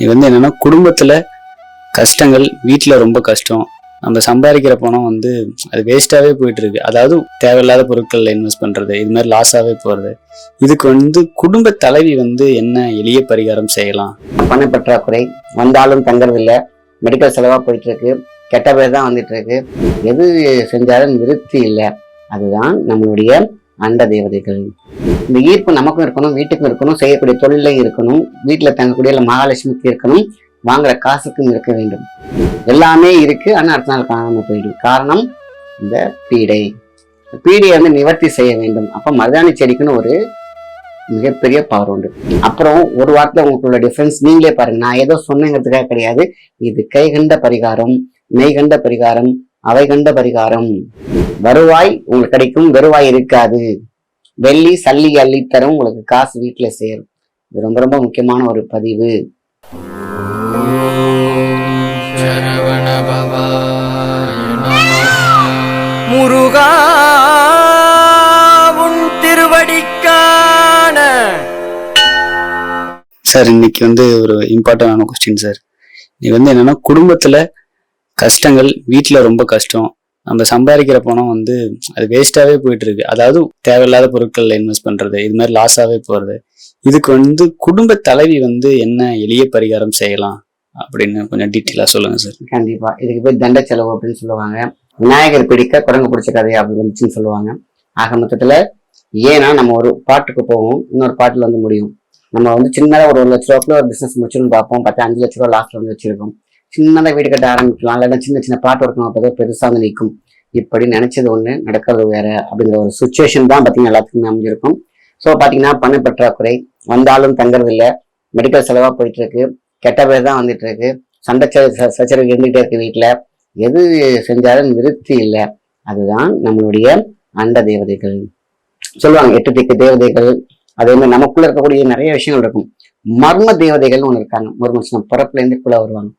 இது வந்து என்னன்னா குடும்பத்துல கஷ்டங்கள் வீட்டுல ரொம்ப கஷ்டம். நம்ம சம்பாதிக்கிற பணம் வந்து அது வேஸ்டாவே போயிட்டு இருக்கு அதாவது தேவையில்லாத பொருட்கள்ல இன்வெஸ்ட் பண்றது இது மாதிரி லாஸாவே போறது. இதுக்கு வந்து குடும்ப தலைவி வந்து என்ன எளிய பரிகாரம் செய்யலாம்? பண பற்றாக்குறை வந்தாலும் தங்கறதில்ல மெடிக்கல் செலவா போயிட்டு இருக்கு கெட்ட பேர் தான் வந்துட்டு இருக்கு எது செஞ்சாலும் நிறுத்தி இல்லை. அதுதான் நம்மளுடைய அண்ட தேவதைகள். இந்த ஈர்ப்பு நமக்கும் இருக்கணும் வீட்டுக்கும் இருக்கணும் செய்யக்கூடிய தொழிலையும் இருக்கணும் வீட்டில் தங்கக்கூடிய இல்லை மகாலட்சுமிக்கு இருக்கணும் வாங்குற காசுக்கும் இருக்க வேண்டும். எல்லாமே இருக்கு ஆனால் அடுத்த நாள் காணாம போயிடும் காரணம் இந்த பீடை. பீடையை வந்து நிவர்த்தி செய்ய வேண்டும். அப்போ மருதாணி செடிக்குன்னு ஒரு மிகப்பெரிய பவர் உண்டு. அப்புறம் ஒரு வாரத்தில் உங்களுக்குள்ள டிஃபரன்ஸ் நீங்களே பாருங்க. நான் ஏதோ சொன்னேங்கிறதுக்காக கிடையாது. இது கை கண்ட பரிகாரம் மெய் கண்ட பரிகாரம் அவை கண்ட பரிகாரம். வருவாய் உங்களுக்கு கிடைக்கும் வருவாய் இருக்காது. வெள்ளி சல்லி அள்ளி தரும் உங்களுக்கு காசு வீட்டுல சேரும். இது ரொம்ப ரொம்ப முக்கியமான ஒரு பதிவு. முருகா உன் திருவடிக்கான. சார் இன்னைக்கு வந்து ஒரு இம்பார்ட்டன்டான கொஸ்டின் சார். இது வந்து என்னன்னா குடும்பத்துல கஷ்டங்கள் வீட்டுல ரொம்ப கஷ்டம். நம்ம சம்பாதிக்கிற பணம் வந்து அது வேஸ்டாகவே போயிட்டு இருக்கு அதாவது தேவையில்லாத பொருட்களில் இன்வெஸ்ட் பண்ணுறது இது மாதிரி லாஸாகவே போகிறது இதுக்கு வந்து குடும்ப தலைவி வந்து என்ன எளிய பரிகாரம் செய்யலாம் அப்படின்னு கொஞ்சம் டீட்டெயிலாக சொல்லுங்கள் சார் கண்டிப்பாக இதுக்கு போய் தண்ட செலவு அப்படின்னு சொல்லுவாங்க. விநாயகர் பிடிக்க குரங்கு பிடிச்ச கதை அப்படி வந்துச்சுன்னு சொல்லுவாங்க. ஆக மொத்தத்தில் ஏன்னா நம்ம ஒரு பாட்டுக்கு போவோம். இன்னொரு பாட்டில் வந்து முடியும். நம்ம வந்து சின்னதாக ஒரு ஒரு லட்ச ரூபாய்க்குள்ள ஒரு பிஸ்னஸ் முடிச்சுன்னு பார்ப்போம். பத்து அஞ்சு லட்ச ரூபா லாஸ்ட்ல வந்து வச்சிருக்கோம் சின்னதாக வீடு கட்ட ஆரம்பிக்கலாம். இல்லைன்னா சின்ன சின்ன பாட்டு ஒர்க் அப்பதான் பெருசா வந்து நிற்கும். இப்படி நினைச்சது ஒண்ணு நடக்கிறது வேற அப்படிங்கிற ஒரு சுச்சுவேஷன் தான் பாத்தீங்கன்னா எல்லாத்துக்குமே அமைஞ்சிருக்கும். ஸோ பாத்தீங்கன்னா பண பற்றாக்குறை வந்தாலும் தங்கறது இல்லை. மெடிக்கல் செலவா போயிட்டு இருக்கு கெட்ட பேர் தான் வந்துட்டு இருக்கு சண்டை சச்சரவு இருந்துகிட்டே இருக்கு வீட்டுல எது செஞ்சாலும் நிறுத்தி இல்லை. அதுதான் நம்மளுடைய அண்ட தேவதைகள். சொல்லுவாங்க எட்டு திக்கு தேவதைகள். அதே மாதிரி நமக்குள்ள இருக்கக்கூடிய நிறைய விஷயங்கள் இருக்கும். மர்ம தேவதைகள்னு ஒன்று இருக்காங்க. ஒரு மனுஷன் பிறப்புல இருந்து கூட வருவாங்க.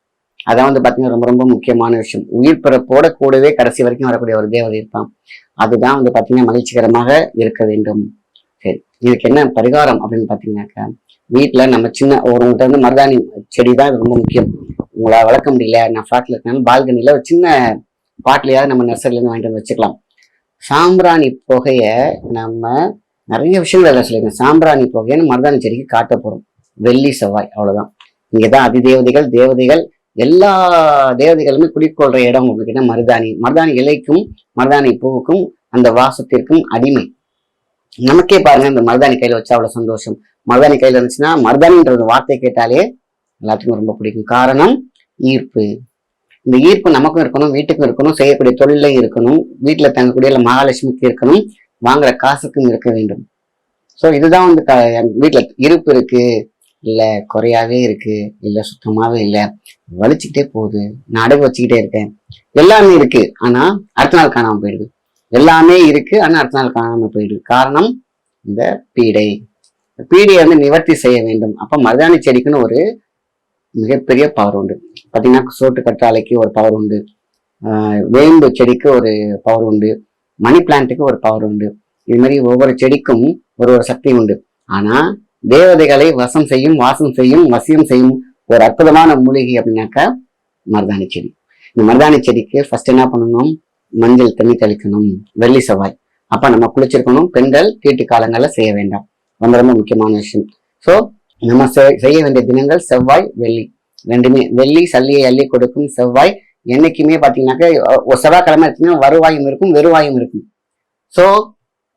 அதான் வந்து பார்த்தீங்கன்னா ரொம்ப ரொம்ப முக்கியமான விஷயம். உயிர் பிறப்போட கூடவே கடைசி வரைக்கும் வரக்கூடிய ஒரு தேவதை இருப்பான். அதுதான் வந்து பார்த்தீங்கன்னா மகிழ்ச்சிகரமாக இருக்க வேண்டும். சரி இதுக்கு என்ன பரிகாரம் அப்படின்னு பார்த்தீங்கன்னாக்கா வீட்டில் நம்ம சின்ன ஒருவங்கிட்ட வந்து மருதாணி செடி தான் ரொம்ப முக்கியம். உங்களால் வளர்க்க முடியல நான் ஃப்ளாட்டில் இருக்கேன் பால்கனில ஒரு சின்ன பாட்டிலையாவது நம்ம நர்சரில இருந்து வாங்கிட்டு வந்து வச்சுக்கலாம். சாம்பிராணி புகையை நம்ம நிறைய விஷயங்கள் எல்லாம் சொல்லியிருக்கேன். சாம்பிராணி புகைன்னு மருதாணி செடிக்கு காட்ட போகிறோம் வெள்ளி செவ்வாய் அவ்வளோதான் இங்கே தான் அதிதேவதைகள் தேவதைகள் எல்லா தேவதைகளுமே குடிக்கொள்ற இடம் உங்களுக்கு மருதாணி. மருதாணி இலைக்கும் மருதாணி பூவுக்கும் அந்த வாசத்திற்கும் அடிமை. நமக்கே பாருங்க இந்த மருதாணி கையில வச்சா அவ்வளவு சந்தோஷம். மருதாணி கையில இருந்துச்சுன்னா மருதாணின்ற வார்த்தை கேட்டாலே எல்லாத்துக்கும் ரொம்ப பிடிக்கும். காரணம் ஈர்ப்பு. இந்த ஈர்ப்பு நமக்கும் இருக்கணும் வீட்டுக்கும் இருக்கணும் செய்யக்கூடிய தொழிலையும் இருக்கணும். வீட்டுல தங்கக்கூடிய மகாலட்சுமிக்கு இருக்கணும். வாங்குற காசுக்கும் இருக்க வேண்டும். ஸோ இதுதான் வந்து க- என் வீட்டுல இருப்பு இருக்கு. இல்லை குறையாவே இருக்கு இல்லை சுத்தமாகவே இல்லை. வலிச்சுக்கிட்டே போகுது நான் அடகு வச்சுக்கிட்டே இருக்கேன். எல்லாமே இருக்கு ஆனா அடுத்த நாள் காணாமல் போயிடுது. எல்லாமே இருக்கு ஆனால் அடுத்த நாள் காணாமல் போயிடுது. காரணம் இந்த பீடை. பீடையை வந்து நிவர்த்தி செய்ய வேண்டும். அப்போ மருதாணி செடிக்குன்னு ஒரு மிகப்பெரிய பவர் உண்டு. பார்த்தீங்கன்னா சோட்டு கற்றாழைக்கு ஒரு பவர் உண்டு. வேம்பு செடிக்கு ஒரு பவர் உண்டு. மணி பிளான்ட்டுக்கு ஒரு பவர் உண்டு. இது மாதிரி ஒவ்வொரு செடிக்கும் ஒரு ஒரு சக்தி உண்டு. ஆனா தேவதைகளை வசம் செய்யும் வாசம் செய்யும் வசியம் செய்யும் ஒரு அற்புதமான மூலிகை அப்படின்னாக்கா மருதாணி செடி. இந்த மருதாணி செடிக்கு ஃபர்ஸ்ட் என்ன பண்ணணும்? மஞ்சள் தண்ணி தெளிக்கணும். வெள்ளி செவ்வாய். அப்ப நம்ம குளிச்சிருக்கணும். பெண்கள் வீட்டு காலங்களில் செய்ய வேண்டாம். ரொம்ப ரொம்ப முக்கியமான விஷயம். ஸோ நம்ம செய்ய வேண்டிய தினங்கள் செவ்வாய் வெள்ளி. ரெண்டுமே. வெள்ளி சல்லியை அள்ளி கொடுக்கும் செவ்வாய். என்னைக்குமே பாத்தீங்கன்னாக்கா செவ்வாய்க்கிழமை இருக்குன்னா வருவாயும் இருக்கும் வெறுவாயும் இருக்கும். ஸோ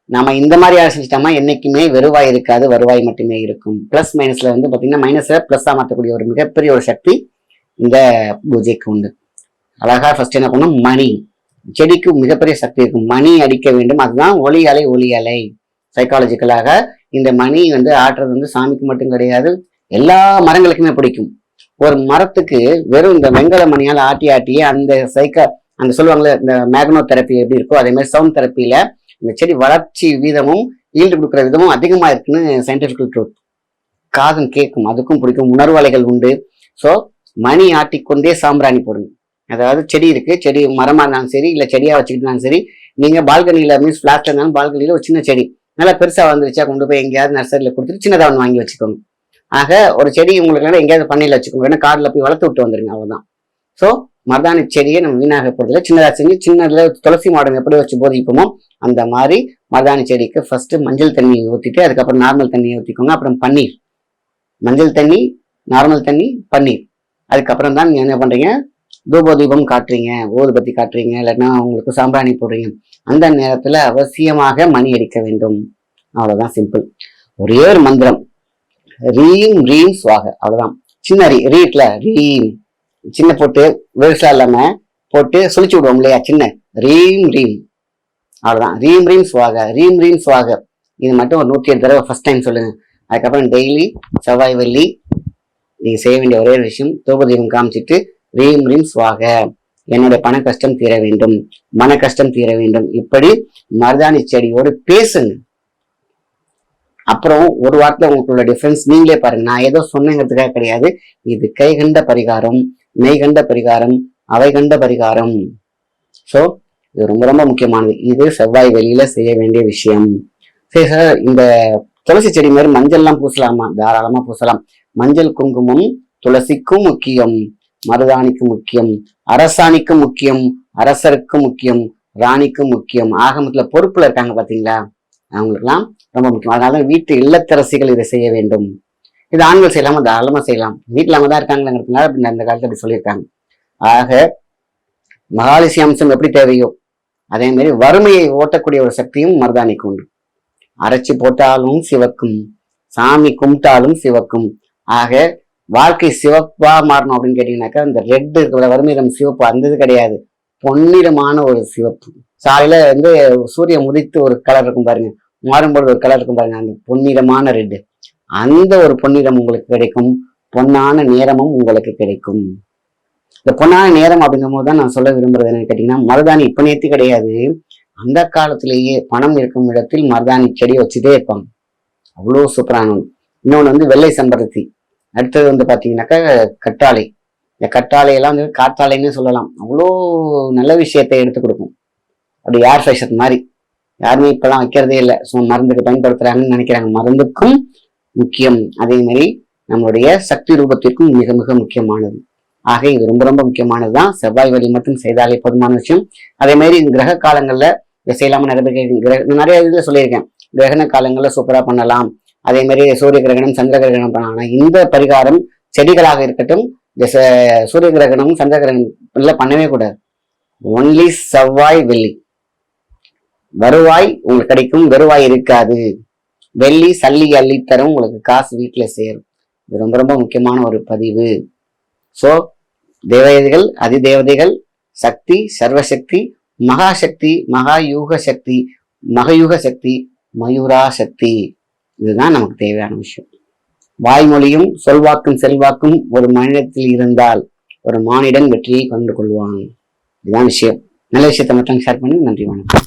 நம்ம இந்த மாதிரி வேலை செஞ்சிட்டோமா என்னைக்குமே வெறுவாய் இருக்காது வருவாய் மட்டுமே இருக்கும். ப்ளஸ் மைனஸ்ல வந்து பார்த்திங்கன்னா மைனஸை ப்ளஸ்ஸாக மாற்றக்கூடிய ஒரு மிகப்பெரிய ஒரு சக்தி இந்த பூஜைக்கு உண்டு. அழகா ஃபர்ஸ்ட் என்ன பண்ணும் மணி. செடிக்கு மிகப்பெரிய சக்தி இருக்கும். மணி அடிக்க வேண்டும். அதுதான் ஒளி அலை ஒளி அலை. சைக்காலஜிக்கலாக இந்த மணி வந்து ஆட்டுறது வந்து சாமிக்கு மட்டும் கிடையாது. எல்லா மரங்களுக்குமே பிடிக்கும். ஒரு மரத்துக்கு வெறும் இந்த வெங்கல மணியால் ஆட்டி ஆட்டியே அந்த சைக்க அந்த சொல்லுவாங்கல்ல இந்த மேக்னோ தெரப்பி எப்படி இருக்கோ அதே மாதிரி சவுண்ட் தெரப்பியில இந்த செடி வளர்ச்சி வீதமும் ஈல்டு கொடுக்குற விதமும் அதிகமாக இருக்குன்னு சயின்டிபிக்கல் ட்ரூத் காதும் கேட்கும் அதுக்கும் பிடிக்கும் உணர்வலைகள் உண்டு. ஸோ மணி ஆட்டிக்கொண்டே சாம்பிராணி போடுங்க. அதாவது செடி இருக்குது செடி மரமாக இருந்தாலும் சரி இல்லை செடியாக வச்சுக்கிட்டாலும் சரி நீங்கள் பால்கனியில் மீன்ஸ் ஃப்ளாட்டில் இருந்தாலும் பால்கனியில் ஒரு சின்ன செடி நல்லா பெருசாக வந்துருச்சா கொண்டு போய் எங்கேயாவது நர்சரியில் கொடுத்துட்டு சின்னதாக ஒன்று வாங்கி வச்சுக்கோங்க. ஆக ஒரு செடி உங்களுக்கு எங்கேயாவது பண்ணையில் வச்சுக்கோங்க ஏன்னா காட்டில் போய் வளர்த்து விட்டு வந்துருங்க அவ்வளோதான் ஸோ மருதாணி செடியை நம்ம வீணாக போகிறதில்ல சின்னதாக செஞ்சு சின்னதுல துளசி மாடம் எப்படி வச்சு போதிப்போமோ அந்த மாதிரி மருதாணி செடிக்கு ஃபர்ஸ்ட் மஞ்சள் தண்ணி ஊற்றிட்டு அதுக்கப்புறம் நார்மல் தண்ணியை ஊற்றிக்கோங்க அப்புறம் பன்னீர். மஞ்சள் தண்ணி நார்மல் தண்ணி பன்னீர். அதுக்கப்புறம் தான் நீங்கள் என்ன பண்றீங்க? தூப தீபம் காட்டுறீங்க. ஊதுபத்தி காட்டுறீங்க. இல்லைன்னா உங்களுக்கு சாம்பிராணி போடுறீங்க. அந்த நேரத்துல அவசியமாக மணி அடிக்க வேண்டும். அவ்வளோதான் சிம்பிள் ஒரே ஒரு மந்திரம். ரீம் ரீம் சுவாக. அவ்வளோதான் சின்ன ரீ ரீட்ல ரீம். சின்ன போட்டு வெறுசா இல்லாம போட்டு சுழிச்சு விடுவோம் இல்லையா? சின்ன. ரீம் ரீம். அவ்வளோதான் ரீம் ரீம் சுவாக. ரீம் ரீம் சுவாக. இது மட்டும் ஒரு நூற்றி எட்டு தடவை ஃபர்ஸ்ட் டைம் சொல்லுங்க. அதுக்கப்புறம் டெய்லி செவ்வாய் வெள்ளி. நீங்கள் செய்ய வேண்டிய ஒரே ஒரு விஷயம் தூபதீபம் காமிச்சிட்டு ரீம் ரீம் சுவாக. என்னுடைய பண கஷ்டம் தீர வேண்டும். மன கஷ்டம் தீர வேண்டும். இப்படி மருதாணி செடியோடு பேசுங்க. அப்புறம் ஒரு வாரத்தில் உங்களுக்குள்ள டிஃப்ரென்ஸ் நீங்களே பாருங்க. நான் ஏதோ சொன்னேங்கிறதுக்காக கிடையாது. இது கைகண்ட பரிகாரம். மெய் கண்ட பரிகாரம் அவை கண்ட பரிகாரம். ஸோ இது ரொம்ப ரொம்ப முக்கியமானது. இது செவ்வாய் வெளியில செய்ய வேண்டிய விஷயம். சரி சார் இந்த துளசி செடி மாதிரி மஞ்சள்லாம் பூசலாமா? தாராளமா பூசலாம். மஞ்சள் குங்குமம் துளசிக்கும் முக்கியம் மருதாணிக்கும் முக்கியம் அரசாணிக்கும் முக்கியம் அரசருக்கும் முக்கியம் ராணிக்கும் முக்கியம். ஆகமத்துல பொறுப்புல இருக்காங்க பாத்தீங்களா? அவங்களுக்குலாம் ரொம்ப முக்கியம். அதனால வீட்டு இல்லத்தரசிகள் இதை செய்ய வேண்டும். இது ஆண்கள் செய்யலாமா? தாராளமாக செய்யலாம். வீட்டில் அவங்க தான் இருக்காங்கிறதுனால அப்படி அந்த காலத்துல அப்படி சொல்லியிருக்காங்க. ஆக மகாலிசி அம்சம் எப்படி தேவையோ அதே மாதிரி வறுமையை ஓட்டக்கூடிய ஒரு சக்தியும் மருதாணிக்கு உண்டு. அரைச்சி போட்டாலும் சிவக்கும் சாமி கும்பிட்டாலும் சிவக்கும். ஆக வாழ்க்கை சிவப்பா மாறணும் அப்படின்னு கேட்டீங்கன்னாக்கா இந்த ரெட் இருக்கிற வறுமையிடம் சிவப்பு அந்தது கிடையாது. பொன்னிறமான ஒரு சிவப்பு. சாலையில வந்து சூரியன் உதித்து ஒரு கலர் இருக்கும் பாருங்க. மாறும்போது ஒரு கலர் இருக்கும் பாருங்க. அந்த பொன்னிறமான ரெட்டு அந்த ஒரு பொன்னிறம் உங்களுக்கு கிடைக்கும். பொன்னான நேரமும் உங்களுக்கு கிடைக்கும். இந்த பொன்னான நேரம் அப்படிங்கும் போது தான் நான் சொல்ல விரும்புறது என்னன்னு கேட்டீங்கன்னா மருதாணி இப்ப நேத்து கிடையாது. அந்த காலத்திலேயே பணம் இருக்கும் இடத்தில் மருதாணி செடி வச்சுட்டே இருப்பாங்க. அவ்வளோ சூப்பரான இன்னொன்று வந்து வெள்ளை செம்பருத்தி. அடுத்தது வந்து பார்த்தீங்கன்னாக்கா கற்றாழை. இந்த கற்றாழையெல்லாம் வந்து காற்றாலைன்னு சொல்லலாம். அவ்வளோ நல்ல விஷயத்தை எடுத்து கொடுக்கும். அப்படி ஏர் ஃப்ரெஷர் மாதிரி. யாருமே இப்பெல்லாம் வைக்கிறதே இல்லை. ஸோ மருந்துக்கு பயன்படுத்துறாங்கன்னு நினைக்கிறாங்க. மருந்துக்கும் முக்கியம். அதே மாதிரி நம்மளுடைய சக்தி ரூபத்திற்கும் மிக மிக முக்கியமானது. ஆக இது ரொம்ப ரொம்ப முக்கியமானது தான் செவ்வாய் வழி மட்டும் செய்தாலே போதுமான விஷயம். அதே மாதிரி இந்த கிரக காலங்களில் இதை செய்யலாமல் நிறைய கிரக நிறைய இதில் சொல்லியிருக்கேன். கிரகண காலங்களில் சூப்பராக பண்ணலாம். அதே மாதிரி சூரிய கிரகணம் சந்திர கிரகணம் பண்ணலாம். இந்த பரிகாரம் செடிகளாக இருக்கட்டும் சூரிய கிரகணமும் சந்திர கிரகணம் எல்லாம் பண்ணவே கூடாது. ஒன்லி செவ்வாய் வெள்ளி. வருவாய் உங்களுக்கு கிடைக்கும். வருவாய் இருக்காது. வெள்ளி சல்லி அள்ளி தரும் உங்களுக்கு காசு வீட்டில் சேரும். இது ரொம்ப ரொம்ப முக்கியமான ஒரு பதிவு. ஸோ தேவதைகள் அதிதேவதைகள் சக்தி சர்வசக்தி மகாசக்தி மகாயூக சக்தி மகயூக சக்தி மயூரா சக்தி இதுதான் நமக்கு தேவையான விஷயம். வாய்மொழியும் சொல்வாக்கும் செல்வாக்கும் ஒரு மனிதத்தில் இருந்தால் ஒரு மானிடன் வெற்றியை கண்டு கொள்வான். இதுதான் விஷயம். நல்ல விஷயத்தை மட்டும் ஷேர் பண்ணி நன்றி வணக்கம்.